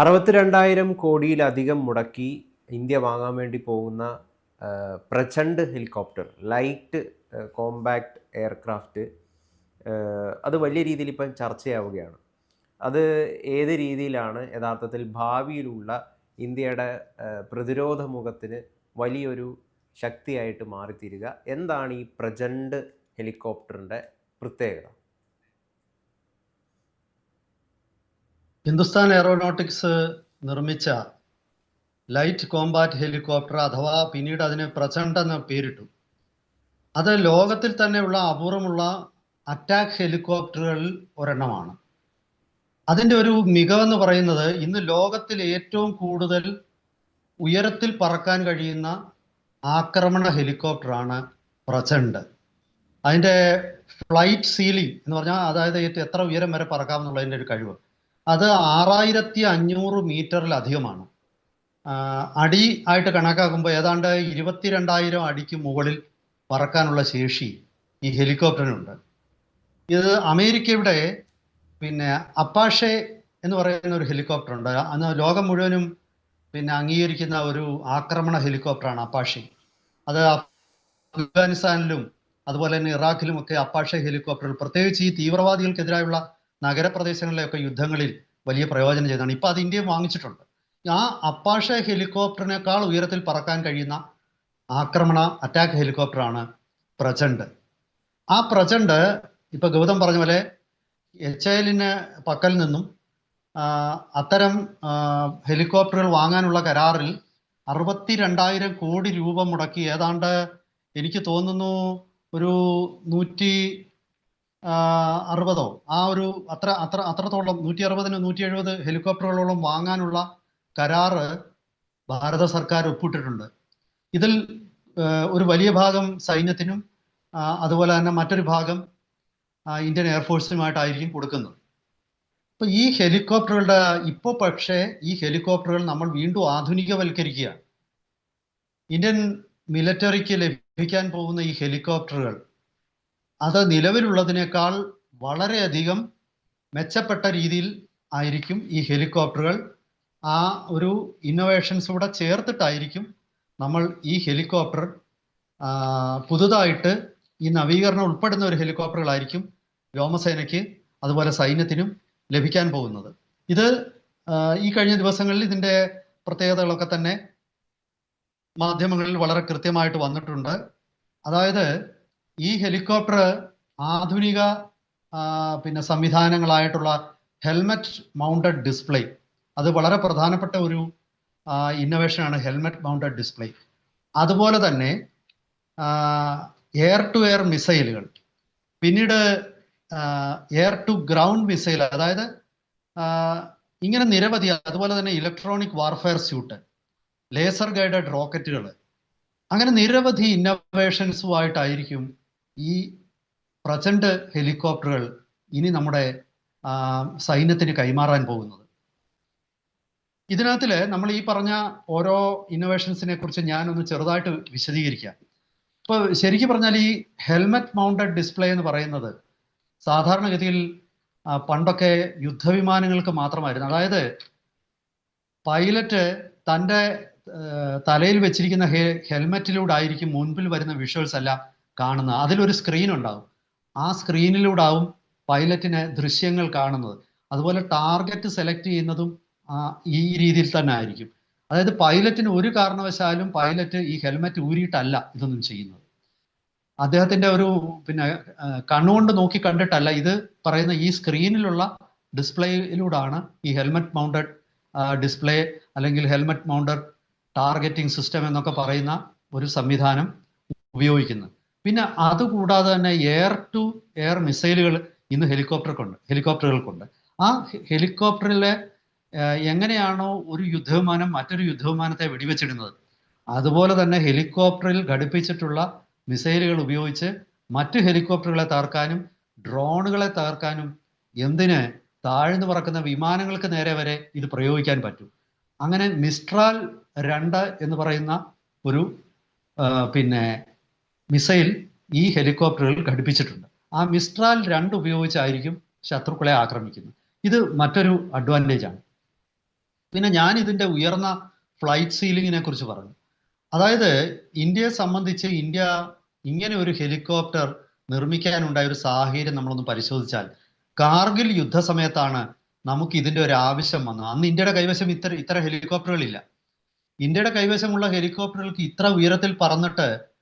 അറുപത്തിരണ്ടായിരം കോടിയിലധികം മുടക്കി ഇന്ത്യ വാങ്ങാൻ വേണ്ടി പോകുന്ന Prachand helicopter light compact aircraft അത് വലിയ രീതിയിൽ ഇപ്പം ചർച്ചയാവുകയാണ്. അത് ഏത് രീതിയിലാണ് യഥാർത്ഥത്തിൽ ഭാവിയിലുള്ള ഇന്ത്യയുടെ പ്രതിരോധ മുഖത്തിന് വലിയൊരു ശക്തിയായിട്ട് മാറിത്തീരുക? എന്താണ് ഈ പ്രചണ്ഡ് ഹെലികോപ്റ്ററിന്റെ പ്രത്യേകത? ഹിന്ദുസ്ഥാൻ എയറോനോട്ടിക്സ് നിർമ്മിച്ച ലൈറ്റ് കോമ്പാറ്റ് ഹെലികോപ്റ്റർ അഥവാ പിന്നീട് അതിന് പ്രചണ്ഡ് എന്ന പേരിട്ടു. അത് ലോകത്തിൽ തന്നെയുള്ള അപൂർവമുള്ള അറ്റാക്ക് ഹെലികോപ്റ്ററുകളിൽ ഒരെണ്ണമാണ്. അതിന്റെ ഒരു മികവെന്ന് പറയുന്നത് ഇന്ന് ലോകത്തിൽ ഏറ്റവും കൂടുതൽ ഉയരത്തിൽ പറക്കാൻ കഴിയുന്ന ആക്രമണ ഹെലികോപ്റ്ററാണ് പ്രചണ്ഡ്. അതിന്റെ ഫ്ലൈറ്റ് സീലിംഗ് എന്ന് പറഞ്ഞാൽ അതായത് എത്ര ഉയരം വരെ പറക്കാമെന്നുള്ളതിന്റെ ഒരു കഴിവ്. അത് ആറായിരത്തി അഞ്ഞൂറ് മീറ്ററിലധികമാണ് അടി ആയിട്ട് കണക്കാക്കുമ്പോൾ ഏതാണ്ട് ഇരുപത്തിരണ്ടായിരം അടിക്ക് മുകളിൽ പറക്കാനുള്ള ശേഷി ഈ ഹെലികോപ്റ്ററിനുണ്ട്. ഇത് അമേരിക്കയുടെ പിന്നെ അപ്പാഷെ എന്ന് പറയുന്ന ഒരു ഹെലികോപ്റ്റർ ഉണ്ട് അന്ന് ലോകം മുഴുവനും പിന്നെ അംഗീകരിക്കുന്ന ഒരു ആക്രമണ ഹെലികോപ്റ്ററാണ് അപ്പാഷെ. അത് അഫ്ഗാനിസ്ഥാനിലും അതുപോലെ തന്നെ ഇറാഖിലും ഒക്കെ അപ്പാഷെ ഹെലികോപ്റ്ററുകൾ. പ്രത്യേകിച്ച് ഈ തീവ്രവാദികൾക്കെതിരായുള്ള നഗരപ്രദേശങ്ങളിലെയൊക്കെ യുദ്ധങ്ങളിൽ വലിയ പ്രയോജനം ചെയ്തതാണ്. ഇപ്പൊ അത് ഇന്ത്യ വാങ്ങിച്ചിട്ടുണ്ട്. ആ അപ്പാഷ ഹെലികോപ്റ്ററിനേക്കാൾ ഉയരത്തിൽ പറക്കാൻ കഴിയുന്ന ആക്രമണ അറ്റാക്ക് ഹെലികോപ്റ്ററാണ് പ്രചണ്ട് ആ പ്രചണ്ട് ഇപ്പൊ ഗൗതം പറഞ്ഞ പോലെ എച്ച് എല്ലിന് പക്കൽ നിന്നും അത്തരം ഹെലികോപ്റ്ററുകൾ വാങ്ങാനുള്ള കരാറിൽ അറുപത്തി രണ്ടായിരം കോടി രൂപ മുടക്കി. ഏതാണ്ട് എനിക്ക് തോന്നുന്നു ഒരു നൂറ്റി അറുപതോ? ആ ഒരു അത്ര അത്ര അത്രത്തോളം നൂറ്റി അറുപതിന് നൂറ്റി എഴുപത് ഹെലികോപ്റ്ററുകളോളം വാങ്ങാനുള്ള കരാറ് ഭാരത സർക്കാർ ഒപ്പിട്ടിട്ടുണ്ട്. ഇതിൽ ഒരു വലിയ ഭാഗം സൈന്യത്തിനും അതുപോലെ തന്നെ മറ്റൊരു ഭാഗം ഇന്ത്യൻ എയർഫോഴ്സിനുമായിട്ടായിരിക്കും കൊടുക്കുന്നത്. അപ്പൊ ഈ ഹെലികോപ്റ്ററുകളുടെ ഇപ്പോൾ പക്ഷേ ഈ ഹെലികോപ്റ്ററുകൾ നമ്മൾ വീണ്ടും ആധുനികവൽക്കരിക്കുകയാണ്. ഇന്ത്യൻ മിലിറ്ററിക്ക് ലഭിക്കാൻ പോകുന്ന ഈ ഹെലികോപ്റ്ററുകൾ അത് നിലവിലുള്ളതിനേക്കാൾ വളരെയധികം മെച്ചപ്പെട്ട രീതിയിൽ ആയിരിക്കും ഈ ഹെലികോപ്റ്ററുകൾ. ആ ഒരു ഇന്നോവേഷൻസ് കൂടെ ചേർത്തിട്ടായിരിക്കും നമ്മൾ ഈ ഹെലികോപ്റ്റർ പുതുതായിട്ട് ഈ നവീകരണം ഉൾപ്പെടുന്ന ഒരു ഹെലികോപ്റ്ററുകളായിരിക്കും വ്യോമസേനയ്ക്ക് അതുപോലെ സൈന്യത്തിനും ലഭിക്കാൻ പോകുന്നത്. ഇത് ഈ കഴിഞ്ഞ ദിവസങ്ങളിൽ ഇതിന്റെ പ്രത്യേകതകളൊക്കെ തന്നെ മാധ്യമങ്ങളിൽ വളരെ കൃത്യമായിട്ട് വന്നിട്ടുണ്ട്. അതായത് ഈ ഹെലികോപ്റ്റർ ആധുനിക പിന്നെ സംവിധാനങ്ങളായിട്ടുള്ള ഹെൽമറ്റ് മൗണ്ടഡ് ഡിസ്പ്ലേ. അത് വളരെ പ്രധാനപ്പെട്ട ഒരു ഇന്നോവേഷനാണ് ഹെൽമറ്റ് മൗണ്ടഡ് ഡിസ്പ്ലേ. അതുപോലെ തന്നെ എയർ ടു എയർ മിസൈലുകൾ പിന്നീട് എയർ ടു ഗ്രൗണ്ട് മിസൈൽ അതായത് ഇങ്ങനെ നിരവധി അതുപോലെ തന്നെ electronic warfare suite laser guided റോക്കറ്റുകൾ അങ്ങനെ നിരവധി ഇന്നോവേഷൻസുമായിട്ടായിരിക്കും ഈ പ്രചണ്ഡ് ഹെലികോപ്റ്ററുകൾ ഇനി നമ്മുടെ സൈന്യത്തിന് കൈമാറാൻ പോകുന്നത്. ഇതിനകത്തിൽ നമ്മൾ ഈ പറഞ്ഞ ഓരോ ഇന്നോവേഷൻസിനെ കുറിച്ച് ഞാനൊന്ന് ചെറുതായിട്ട് വിശദീകരിക്കാം. ഇപ്പൊ ശരിക്കും പറഞ്ഞാൽ ഈ ഹെൽമറ്റ് മൗണ്ടഡ് ഡിസ്പ്ലേ എന്ന് പറയുന്നത് സാധാരണഗതിയിൽ പണ്ടൊക്കെ യുദ്ധവിമാനങ്ങൾക്ക് മാത്രമായിരുന്നു. അതായത് പൈലറ്റ് തന്റെ തലയിൽ വെച്ചിരിക്കുന്ന ഹെൽമറ്റിലൂടെ ആയിരിക്കും മുൻപിൽ വരുന്ന വിഷ്വൽസ് എല്ലാം കാണുന്നത് അതിലൊരു സ്ക്രീൻ ഉണ്ടാവും. ആ സ്ക്രീനിലൂടാവും പൈലറ്റിനെ ദൃശ്യങ്ങൾ കാണുന്നത്. അതുപോലെ ടാർഗറ്റ് സെലക്ട് ചെയ്യുന്നതും ഈ രീതിയിൽ തന്നെ ആയിരിക്കും. അതായത് പൈലറ്റിന് ഒരു കാരണവശാലും പൈലറ്റ് ഈ ഹെൽമറ്റ് ഊരിയിട്ടല്ല ഇതൊന്നും ചെയ്യുന്നത്. അദ്ദേഹത്തിന്റെ ഒരു പിന്നെ കണ്ണുകൊണ്ട് നോക്കി കണ്ടിട്ടല്ല ഇത് പറയുന്ന ഈ സ്ക്രീനിലുള്ള ഡിസ്പ്ലേയിലൂടാണ് ഈ ഹെൽമറ്റ് മൗണ്ടഡ് ഡിസ്പ്ലേ അല്ലെങ്കിൽ ഹെൽമറ്റ് മൗണ്ടഡ് ടാർഗറ്റിംഗ് സിസ്റ്റം എന്നൊക്കെ പറയുന്ന ഒരു സംവിധാനം ഉപയോഗിക്കുന്നത്. പിന്നെ അതുകൂടാതെ തന്നെ എയർ ടു എയർ മിസൈലുകൾ ഇന്ന് ഹെലികോപ്റ്റർക്കുണ്ട് ഹെലികോപ്റ്ററുകൾക്കുണ്ട്. ആ ഹെലികോപ്റ്ററിലെ എങ്ങനെയാണോ ഒരു യുദ്ധവിമാനം മറ്റൊരു യുദ്ധവിമാനത്തെ വെടിവെച്ചിടുന്നത്. അതുപോലെ തന്നെ ഹെലികോപ്റ്ററിൽ ഘടിപ്പിച്ചിട്ടുള്ള മിസൈലുകൾ ഉപയോഗിച്ച് മറ്റു ഹെലികോപ്റ്ററുകളെ തകർക്കാനും ഡ്രോണുകളെ തകർക്കാനും എന്തിന് താഴ്ന്നു പറക്കുന്ന വിമാനങ്ങൾക്ക് നേരെ വരെ ഇത് പ്രയോഗിക്കാൻ പറ്റും. അങ്ങനെ മിസ്ട്രാൽ രണ്ട് എന്ന് പറയുന്ന ഒരു പിന്നെ മിസൈൽ ഈ ഹെലികോപ്റ്ററുകൾ ഘടിപ്പിച്ചിട്ടുണ്ട്. ആ മിസ്ട്രാൽ രണ്ട് ഉപയോഗിച്ചായിരിക്കും ശത്രുക്കളെ ആക്രമിക്കുന്നത്. ഇത് മറ്റൊരു അഡ്വാന്റേജ് ആണ് പിന്നെ ഞാൻ ഇതിന്റെ ഉയർന്ന ഫ്ലൈറ്റ് സീലിങ്ങിനെ കുറിച്ച് പറഞ്ഞു. അതായത് ഇന്ത്യയെ സംബന്ധിച്ച് ഇന്ത്യ ഇങ്ങനെ ഒരു ഹെലികോപ്റ്റർ നിർമ്മിക്കാനുണ്ടായ ഒരു സാഹചര്യം നമ്മളൊന്ന് പരിശോധിച്ചാൽ കാർഗിൽ യുദ്ധ സമയത്താണ് നമുക്ക് ഇതിന്റെ ഒരു ആവശ്യം വന്നത്. അന്ന് ഇന്ത്യയുടെ കൈവശം ഇത്ര ഇത്ര ഹെലികോപ്റ്ററുകളില്ല. ഇന്ത്യയുടെ കൈവശമുള്ള ഹെലികോപ്റ്ററുകൾക്ക് ഇത്ര ഉയരത്തിൽ പറന്നിട്ട്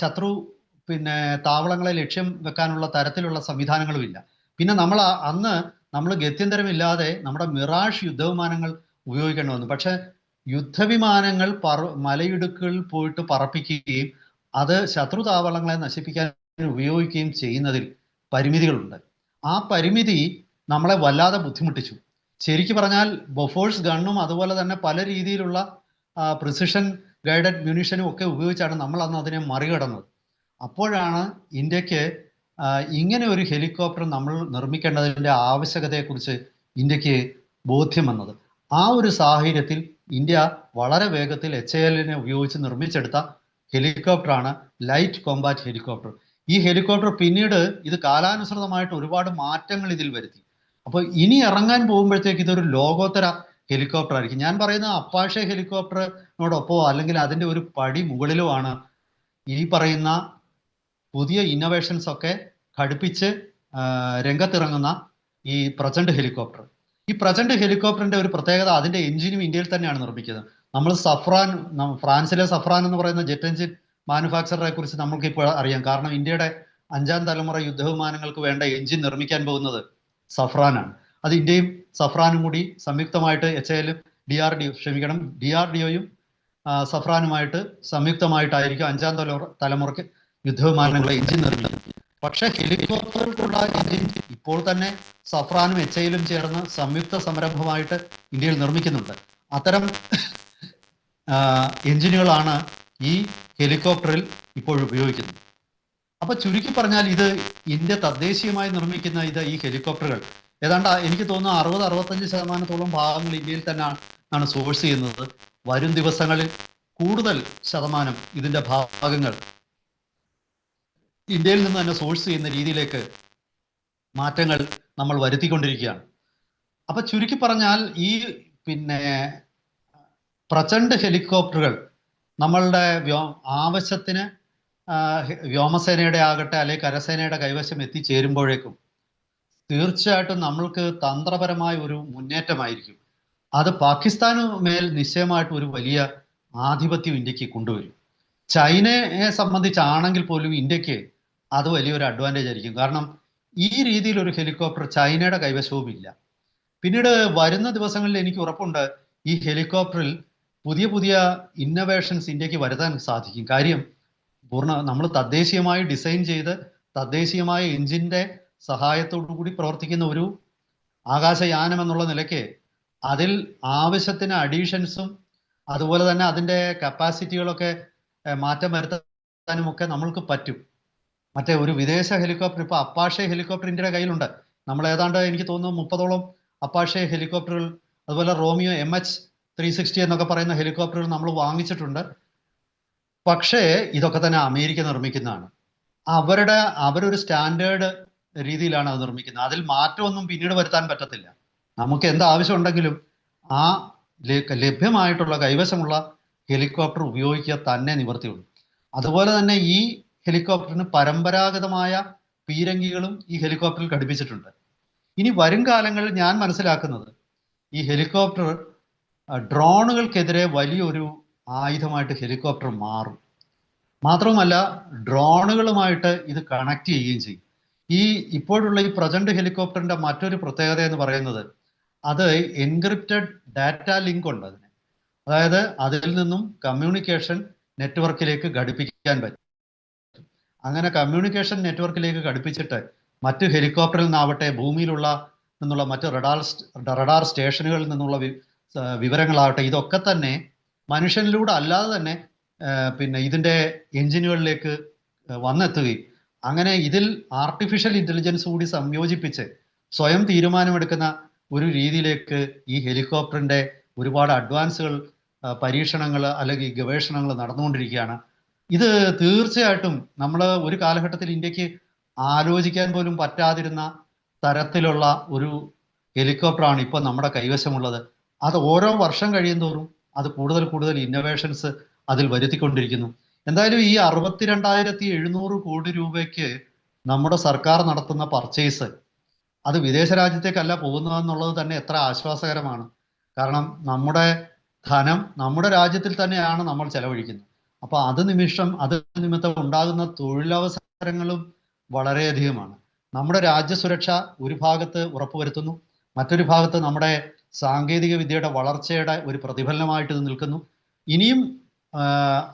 ശത്രു പിന്നെ താവളങ്ങളെ ലക്ഷ്യം വെക്കാനുള്ള തരത്തിലുള്ള സംവിധാനങ്ങളുമില്ല. പിന്നെ നമ്മൾ അന്ന് നമ്മൾ ഗത്യന്തരമില്ലാതെ നമ്മുടെ മിറാഷ് യുദ്ധവിമാനങ്ങൾ ഉപയോഗിക്കേണ്ടി വന്നു പക്ഷെ യുദ്ധവിമാനങ്ങൾ പറ മലയിടുക്കുകളിൽ പോയിട്ട് പറപ്പിക്കുകയും അത് ശത്രു താവളങ്ങളെ നശിപ്പിക്കാൻ ഉപയോഗിക്കുകയും ചെയ്യുന്നതിൽ പരിമിതികളുണ്ട്. ആ പരിമിതി നമ്മളെ വല്ലാതെ ബുദ്ധിമുട്ടിച്ചു. ശരിക്കു പറഞ്ഞാൽ ബൊഫോഴ്സ് ഗണ്ണും അതുപോലെ തന്നെ പല രീതിയിലുള്ള പ്രിസിഷൻ ഗൈഡഡ് മ്യൂണിഷനും ഒക്കെ ഉപയോഗിച്ചാണ് നമ്മൾ അന്ന് അതിനെ മറികടന്നത്. അപ്പോഴാണ് ഇന്ത്യയ്ക്ക് ഇങ്ങനെ ഒരു ഹെലികോപ്റ്റർ നമ്മൾ നിർമ്മിക്കേണ്ടതിന്റെ ആവശ്യകതയെക്കുറിച്ച് ഇന്ത്യയ്ക്ക് ബോധ്യം വന്നത്. ആ ഒരു സാഹചര്യത്തിൽ ഇന്ത്യ വളരെ വേഗത്തിൽ എച്ച് എല്ലിനെ ഉപയോഗിച്ച് നിർമ്മിച്ചെടുത്ത ഹെലികോപ്റ്ററാണ് ലൈറ്റ് കോമ്പാറ്റ് ഹെലികോപ്റ്റർ. ഈ ഹെലികോപ്റ്റർ പിന്നീട് ഇത് കാലാനുസൃതമായിട്ട് ഒരുപാട് മാറ്റങ്ങൾ ഇതിൽ വരുത്തി. അപ്പോൾ ഇനി ഇറങ്ങാൻ പോകുമ്പോഴത്തേക്ക് ഇതൊരു ലോകോത്തര ഹെലികോപ്റ്റർ ആയിരിക്കും. ഞാൻ പറയുന്ന അപ്പാഷെ ഹെലികോപ്റ്ററിനോടൊപ്പമോ അല്ലെങ്കിൽ അതിന്റെ ഒരു പടി മുകളിലോ ആണ് ഈ പറയുന്ന പുതിയ ഇന്നോവേഷൻസ് ഒക്കെ ഘടിപ്പിച്ച് രംഗത്തിറങ്ങുന്ന ഈ പ്രസന്റ് ഹെലികോപ്റ്റർ. ഈ പ്രസന്റ് ഹെലികോപ്റ്ററിന്റെ ഒരു പ്രത്യേകത അതിന്റെ എഞ്ചിനും ഇന്ത്യയിൽ തന്നെയാണ് നിർമ്മിക്കുന്നത്. നമ്മൾ സഫ്രാൻ ഫ്രാൻസിലെ സഫ്രാൻ എന്ന് പറയുന്ന ജെറ്റ് എഞ്ചിൻ മാനുഫാക്ചററെ കുറിച്ച് നമുക്ക് ഇപ്പോൾ അറിയാം. കാരണം ഇന്ത്യയുടെ അഞ്ചാം തലമുറ യുദ്ധവിമാനങ്ങൾക്ക് വേണ്ട എഞ്ചിൻ നിർമ്മിക്കാൻ പോകുന്നത് സഫ്രാനാണ്. അത് ഇന്ത്യയും സഫ്രാനും കൂടി സംയുക്തമായിട്ട് എച്ച് എല്ലും ഡി ആർ ഡി ക്ഷമിക്കണം ഡി ആർ ഡി ഒയും സഫ്രാനുമായിട്ട് സംയുക്തമായിട്ടായിരിക്കും അഞ്ചാം തല തലമുറയ്ക്ക് യുദ്ധവിമാനങ്ങളെ എഞ്ചിൻ നിർമ്മിക്കുന്നത് പക്ഷേ ഹെലികോപ്റ്ററുകൾക്കുള്ള എഞ്ചിൻ ഇപ്പോൾ തന്നെ സഫ്രാനും എച്ച് ഐയിലും ചേർന്ന് സംയുക്ത സംരംഭമായിട്ട് ഇന്ത്യയിൽ നിർമ്മിക്കുന്നുണ്ട്. അത്തരം എഞ്ചിനുകളാണ് ഈ ഹെലികോപ്റ്ററിൽ ഇപ്പോൾ ഉപയോഗിക്കുന്നത്. അപ്പൊ ചുരുക്കി പറഞ്ഞാൽ ഇത് ഇന്ത്യ തദ്ദേശീയമായി നിർമ്മിക്കുന്ന ഇത് ഈ ഹെലികോപ്റ്ററുകൾ. ഏതാണ്ട് എനിക്ക് തോന്നുന്നു അറുപത് അറുപത്തഞ്ച് ശതമാനത്തോളം ഭാഗങ്ങൾ ഇന്ത്യയിൽ തന്നെയാണ് ആണ് സോഴ്സ് ചെയ്യുന്നത്. വരും ദിവസങ്ങളിൽ കൂടുതൽ ശതമാനം ഇതിന്റെ ഭാഗങ്ങൾ ഇന്ത്യയിൽ നിന്ന് തന്നെ സോഴ്സ് ചെയ്യുന്ന രീതിയിലേക്ക് മാറ്റങ്ങൾ നമ്മൾ വരുത്തിക്കൊണ്ടിരിക്കുകയാണ്. അപ്പൊ ചുരുക്കി പറഞ്ഞാൽ ഈ പിന്നെ പ്രചണ്ഡ് ഹെലികോപ്റ്ററുകൾ നമ്മളുടെ വ്യോ ആവശ്യത്തിന് വ്യോമസേനയുടെ ആകട്ടെ അല്ലെങ്കിൽ കരസേനയുടെ കൈവശം എത്തിച്ചേരുമ്പോഴേക്കും തീർച്ചയായിട്ടും നമ്മൾക്ക് തന്ത്രപരമായ ഒരു മുന്നേറ്റമായിരിക്കും. അത് പാകിസ്ഥാന് മേൽ നിശ്ചയമായിട്ട് ഒരു വലിയ ആധിപത്യം ഇന്ത്യയ്ക്ക് കൊണ്ടുവരും. ചൈനയെ സംബന്ധിച്ചാണെങ്കിൽ പോലും ഇന്ത്യയ്ക്ക് അത് വലിയൊരു അഡ്വാന്റേജ് ആയിരിക്കും. കാരണം ഈ രീതിയിൽ ഒരു ഹെലികോപ്റ്റർ ചൈനയുടെ കൈവശവും ഇല്ല പിന്നീട് വരുന്ന ദിവസങ്ങളിൽ എനിക്ക് ഉറപ്പുണ്ട് ഈ ഹെലികോപ്റ്ററിൽ പുതിയ പുതിയ ഇന്നോവേഷൻസ് ഇന്ത്യയ്ക്ക് വരുത്താൻ സാധിക്കും. കാര്യം പൂർണ നമ്മൾ തദ്ദേശീയമായി ഡിസൈൻ ചെയ്ത് തദ്ദേശീയമായ എഞ്ചിന്റെ സഹായത്തോടു കൂടി പ്രവർത്തിക്കുന്ന ഒരു ആകാശയാനം എന്നുള്ള നിലയ്ക്ക് അതിൽ ആവശ്യത്തിന് അഡീഷൻസും അതുപോലെ തന്നെ അതിന്റെ കപ്പാസിറ്റികളൊക്കെ മാറ്റം വരുത്താനും ഒക്കെ നമ്മൾക്ക് പറ്റും. മറ്റേ ഒരു വിദേശ ഹെലികോപ്റ്റർ ഇപ്പോൾ അപ്പാഷെ ഹെലികോപ്റ്റർ ഇന്ത്യയുടെ കയ്യിലുണ്ട്. നമ്മൾ ഏതാണ്ട് എനിക്ക് തോന്നുന്നു മുപ്പതോളം അപ്പാഷെ ഹെലികോപ്റ്ററുകൾ അതുപോലെ Romeo M H three sixty എന്നൊക്കെ പറയുന്ന ഹെലികോപ്റ്ററുകൾ നമ്മൾ വാങ്ങിച്ചിട്ടുണ്ട്. പക്ഷേ ഇതൊക്കെ തന്നെ അമേരിക്ക നിർമ്മിക്കുന്നതാണ്. അവരുടെ അവരൊരു സ്റ്റാൻഡേർഡ് രീതിയിലാണ് അത് നിർമ്മിക്കുന്നത്. അതിൽ മാറ്റമൊന്നും പിന്നീട് വരുത്താൻ പറ്റത്തില്ല. നമുക്ക് എന്ത് ആവശ്യമുണ്ടെങ്കിലും ആ ലഭ്യമായിട്ടുള്ള കൈവശമുള്ള ഹെലികോപ്റ്റർ ഉപയോഗിക്കുക തന്നെ നിവർത്തിയുള്ളൂ അതുപോലെ തന്നെ ഈ ഹെലികോപ്റ്ററിന് പരമ്പരാഗതമായ പീരങ്കികളും ഈ ഹെലികോപ്റ്ററിൽ ഘടിപ്പിച്ചിട്ടുണ്ട്. ഇനി വരും കാലങ്ങളിൽ ഞാൻ മനസ്സിലാക്കുന്നത് ഈ ഹെലികോപ്റ്റർ ഡ്രോണുകൾക്കെതിരെ വലിയൊരു ആയുധമായിട്ട് ഹെലികോപ്റ്റർ മാറും. മാത്രവുമല്ല ഡ്രോണുകളുമായിട്ട് ഇത് കണക്ട് ചെയ്യുകയും ചെയ്യും. ഈ ഇപ്പോഴുള്ള ഈ പ്രജന്റ് ഹെലികോപ്റ്ററിന്റെ മറ്റൊരു പ്രത്യേകത എന്ന് പറയുന്നത് അത് എൻക്രിപ്റ്റഡ് ഡാറ്റ ലിങ്ക് ഉണ്ട് അതിന്. അതായത് അതിൽ നിന്നും കമ്മ്യൂണിക്കേഷൻ നെറ്റ്വർക്കിലേക്ക് ഘടിപ്പിക്കാൻ പറ്റും. അങ്ങനെ കമ്മ്യൂണിക്കേഷൻ നെറ്റ്വർക്കിലേക്ക് ഘടിപ്പിച്ചിട്ട് മറ്റ് ഹെലികോപ്റ്ററിൽ നിന്നാവട്ടെ ഭൂമിയിലുള്ള നിന്നുള്ള മറ്റ് റഡാർ റഡാർ സ്റ്റേഷനുകളിൽ നിന്നുള്ള വിവരങ്ങളാവട്ടെ ഇതൊക്കെ തന്നെ മനുഷ്യനിലൂടെ അല്ലാതെ തന്നെ പിന്നെ ഇതിന്റെ എഞ്ചിനുകളിലേക്ക് വന്നെത്തുകയും അങ്ങനെ ഇതിൽ ആർട്ടിഫിഷ്യൽ ഇന്റലിജൻസ് കൂടി സംയോജിപ്പിച്ച് സ്വയം തീരുമാനമെടുക്കുന്ന ഒരു രീതിയിലേക്ക് ഈ ഹെലികോപ്റ്ററിന്റെ ഒരുപാട് അഡ്വാൻസുകൾ പരീക്ഷണങ്ങൾ അല്ലെങ്കിൽ ഗവേഷണങ്ങൾ നടന്നുകൊണ്ടിരിക്കുകയാണ്. ഇത് തീർച്ചയായിട്ടും നമ്മൾ ഒരു കാലഘട്ടത്തിൽ ഇന്ത്യയ്ക്ക് ആലോചിക്കാൻ പോലും പറ്റാതിരുന്ന തരത്തിലുള്ള ഒരു ഹെലികോപ്റ്ററാണ് ഇപ്പോൾ നമ്മുടെ കൈവശമുള്ളത്. അത് ഓരോ വർഷം കഴിയുന്തോറും അത് കൂടുതൽ കൂടുതൽ ഇന്നോവേഷൻസ് അതിൽ വരുത്തിക്കൊണ്ടിരിക്കുന്നു. എന്തായാലും ഈ അറുപത്തിരണ്ടായിരത്തി എഴുന്നൂറ് കോടി രൂപയ്ക്ക് നമ്മുടെ സർക്കാർ നടത്തുന്ന പർച്ചേസ് അത് വിദേശ രാജ്യത്തേക്കല്ല പോകുന്നതെന്നുള്ളത് തന്നെ എത്ര ആശ്വാസകരമാണ്. കാരണം നമ്മുടെ ധനം നമ്മുടെ രാജ്യത്തിൽ തന്നെയാണ് നമ്മൾ ചെലവഴിക്കുന്നത്. അപ്പൊ അത് നിമിഷം അത് നിമിത്തം ഉണ്ടാകുന്ന തൊഴിലവസരങ്ങളും വളരെയധികമാണ്. നമ്മുടെ രാജ്യസുരക്ഷ ഒരു ഭാഗത്ത് ഉറപ്പുവരുത്തുന്നു മറ്റൊരു ഭാഗത്ത് നമ്മുടെ സാങ്കേതിക വിദ്യയുടെ വളർച്ചയുടെ ഒരു പ്രതിഫലനമായിട്ട് ഇത് നിൽക്കുന്നു. ഇനിയും ആ,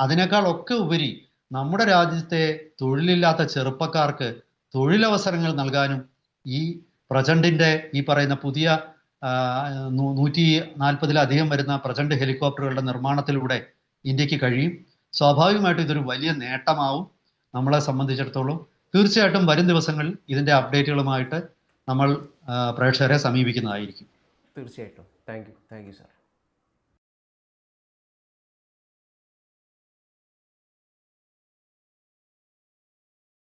അതിനേക്കാളൊക്കെ ഉപരി നമ്മുടെ രാജ്യത്തെ തൊഴിലില്ലാത്ത ചെറുപ്പക്കാർക്ക് തൊഴിലവസരങ്ങൾ നൽകാനും ഈ പ്രചണ്ഡിന്റെ ഈ പറയുന്ന പുതിയ നൂറ്റി നാൽപ്പതിലധികം വരുന്ന പ്രചണ്ഡ് ഹെലികോപ്റ്ററുകളുടെ നിർമ്മാണത്തിലൂടെ ഇന്ത്യയ്ക്ക് കഴിയും. സ്വാഭാവികമായിട്ടും ഇതൊരു വലിയ നേട്ടമാവും നമ്മളെ സംബന്ധിച്ചിടത്തോളം. തീർച്ചയായിട്ടും വരും ദിവസങ്ങളിൽ ഇതിന്റെ അപ്ഡേറ്റുകളുമായിട്ട് നമ്മൾ പ്രേക്ഷകരെ സമീപിക്കുന്നതായിരിക്കും. തീർച്ചയായിട്ടും. Thank you. Thank you sir.